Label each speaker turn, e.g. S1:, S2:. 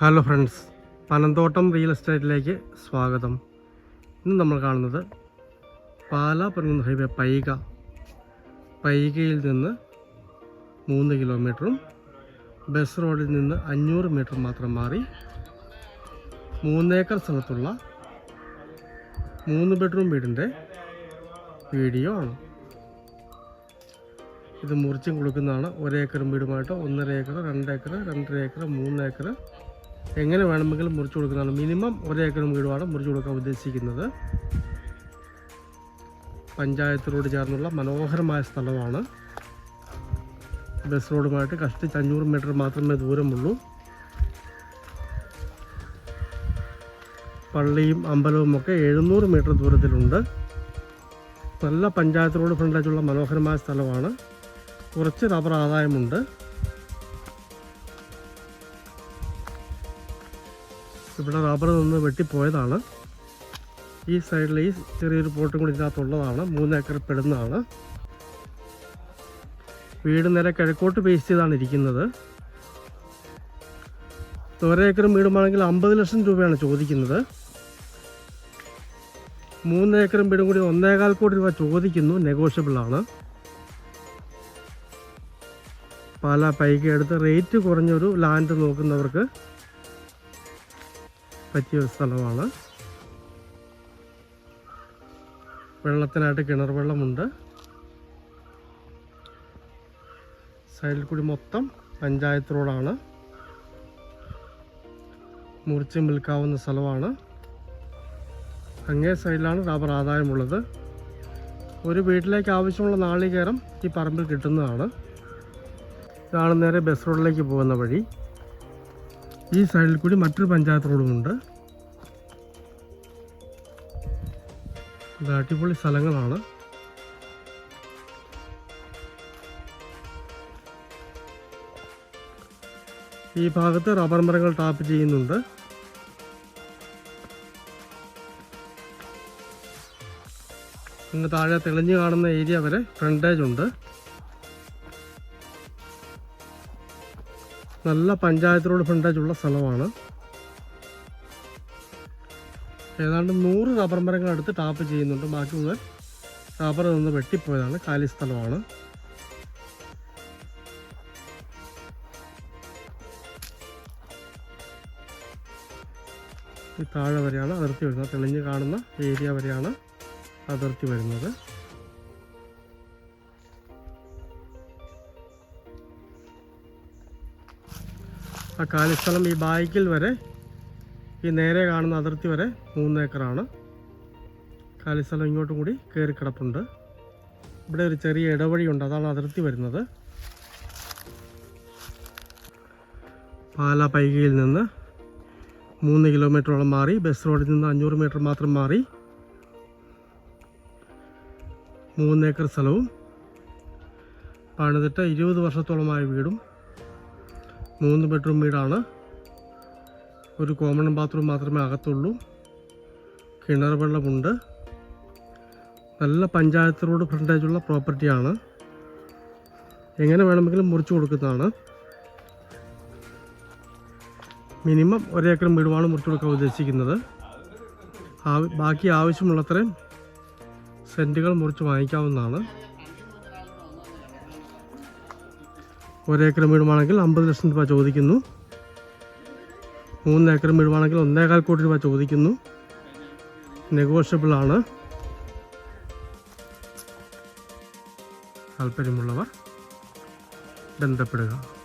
S1: Hello friends Panamthottam real എസ്റ്റേറ്റിലേക്ക് സ്വാഗതം. ഇന്ന് നമ്മൾ കാണുന്നത് പാലാ പറയുന്ന ഹൈവേ പൈക. പൈകയിൽ നിന്ന് മൂന്ന് കിലോമീറ്ററും ബസ് റോഡിൽ നിന്ന് അഞ്ഞൂറ് മീറ്റർ മാത്രം മാറി മൂന്നേക്കർ സ്ഥലത്തുള്ള മൂന്ന് ബെഡ്റൂം വീടിന്റെ വീഡിയോ ആണ്. ഇത് മുറിച്ചും കൊടുക്കുന്നതാണ്. ഒരേക്കറും വീടുമായിട്ട് ഒന്നര ഏക്കർ രണ്ട് ഏക്കർ രണ്ടര ഏക്കർ മൂന്ന് ഏക്കർ എങ്ങനെ വേണമെങ്കിലും മുറിച്ചു കൊടുക്കുന്നതാണ് മിനിമം ഒരേക്കറും വീടുമാണ് മുറിച്ചു കൊടുക്കാൻ ഉദ്ദേശിക്കുന്നത്. പഞ്ചായത്ത് റോഡ് ചേർന്നുള്ള മനോഹരമായ സ്ഥലമാണ്. ബസ് റോഡുമായിട്ട് കഷ്ടിച്ച് അഞ്ഞൂറ് മീറ്റർ മാത്രമേ ദൂരമുള്ളൂ. പള്ളിയും അമ്പലവും ഒക്കെ എഴുന്നൂറ് മീറ്റർ ദൂരത്തിലുണ്ട്. നല്ല പഞ്ചായത്ത് റോഡ് ഫ്രണ്ടേജുള്ള മനോഹരമായ സ്ഥലമാണ്. കുറച്ച് റബ്ബർ ആദായമുണ്ട്. ഇവിടെ റബ്ബർ നിന്ന് വെട്ടിപ്പോയതാണ്. ഈ സൈഡിൽ ഈ ചെറിയൊരു പോട്ടും കൂടി ഇതിനകത്തുള്ളതാണ്. മൂന്ന് ഏക്കർ പെടുന്നതാണ്. വീട് നേരെ കിഴക്കോട്ട് ബേസ് ചെയ്താണ് ഇരിക്കുന്നത്. ഒരേക്കറും വീടുമാണെങ്കിൽ അമ്പത് ലക്ഷം രൂപയാണ് ചോദിക്കുന്നത്. മൂന്ന് ഏക്കറും വീടും കൂടി ഒന്നേകാൽ കോടി രൂപ ചോദിക്കുന്നു. നെഗോഷ്യബിൾ ആണ്. പല പൈക എടുത്ത് റേറ്റ് കുറഞ്ഞൊരു ലാൻഡ് നോക്കുന്നവർക്ക് പറ്റിയൊരു സ്ഥലമാണ്. വെള്ളത്തിനായിട്ട് കിണർ വെള്ളമുണ്ട്. സൈഡിൽ കൂടി മൊത്തം പഞ്ചായത്ത് റോഡാണ്. മുറിച്ച് വിൽക്കാവുന്ന സ്ഥലമാണ്. അങ്ങേ സൈഡിലാണ് റബ്ബർ ആദായമുള്ളത്. ഒരു വീട്ടിലേക്ക് ആവശ്യമുള്ള നാളികേരം ഈ പറമ്പിൽ കിട്ടുന്നതാണ്. ഇതാണ് നേരെ ബസ് റോഡിലേക്ക് പോകുന്ന വഴി. ഈ സൈഡിൽ കൂടി മറ്റൊരു പഞ്ചായത്ത് റോഡുമുണ്ട് അടിപൊളി സ്ഥലങ്ങളാണ്. ഈ ഭാഗത്ത് റബ്ബർ മരങ്ങൾ ടാപ്പ് ചെയ്യുന്നുണ്ട്. അങ്ങ് താഴെ തെളിഞ്ഞു കാണുന്ന ഏരിയ വരെ ഫ്രണ്ടേജ് ഉണ്ട്. നല്ല പഞ്ചായത്ത് റോഡ് ഫ്രണ്ടേജ് ഉള്ള സ്ഥലമാണ്. ഏതാണ്ട് നൂറ് റബ്ബർ മരങ്ങൾ എടുത്ത് ടാപ്പ് ചെയ്യുന്നുണ്ട്. ബാക്കി മുഴുവൻ റബ്ബർ നിന്ന് വെട്ടിപ്പോയതാണ്. കാലി സ്ഥലമാണ്. ഈ താഴെ വരെയാണ് അതിർത്തി വരുന്നത്. തെളിഞ്ഞ് കാണുന്ന ഏരിയ വരെയാണ് അതിർത്തി വരുന്നത്. ആ കാലിസ്ഥലം ഈ ബായിക്കിൽ വരെ ഈ നേരെ കാണുന്ന അതിർത്തി വരെ മൂന്ന് ഏക്കറാണ് കാലിസ്ഥലം ഇങ്ങോട്ടും കൂടി കയറി കിടപ്പുണ്ട്. ഇവിടെ ഒരു ചെറിയ ഇടവഴിയുണ്ട് അതാണ് അതിർത്തി വരുന്നത്. പാല പൈകയിൽ നിന്ന് മൂന്ന് കിലോമീറ്ററോളം മാറി ബസ് റോഡിൽ നിന്ന് അഞ്ഞൂറ് മീറ്റർ മാത്രം മാറി. മൂന്നേക്കർ സ്ഥലവും പണിതിട്ട് ഇരുപത് വർഷത്തോളമായ വീടും മൂന്ന് ബെഡ്റൂം വീടാണ്. ഒരു കോമൺ ബാത്റൂം മാത്രമേ അകത്തുള്ളൂ. കിണർ വെള്ളമുണ്ട്. നല്ല പഞ്ചായത്ത് റോഡ് ഫ്രണ്ടേജുള്ള പ്രോപ്പർട്ടിയാണ് എങ്ങനെ വേണമെങ്കിലും മുറിച്ചു കൊടുക്കുന്നതാണ്. മിനിമം ഒരേക്കർ വീടുമാണ് മുറിച്ചു കൊടുക്കാൻ ഉദ്ദേശിക്കുന്നത്. ബാക്കി ആവശ്യമുള്ളത്രയും സെന്റുകൾ മുറിച്ച് വാങ്ങിക്കാവുന്നതാണ്. ഒരേക്കർ വീടുവാണെങ്കിൽ അമ്പത് ലക്ഷം രൂപ ചോദിക്കുന്നു. മൂന്ന് ഏക്കർ വീടുവാണെങ്കിൽ ഒന്നേകാൽ കോടി രൂപ ചോദിക്കുന്നു. നെഗോഷ്യബിൾ ആണ് താല്പര്യമുള്ളവർ ബന്ധപ്പെടുക.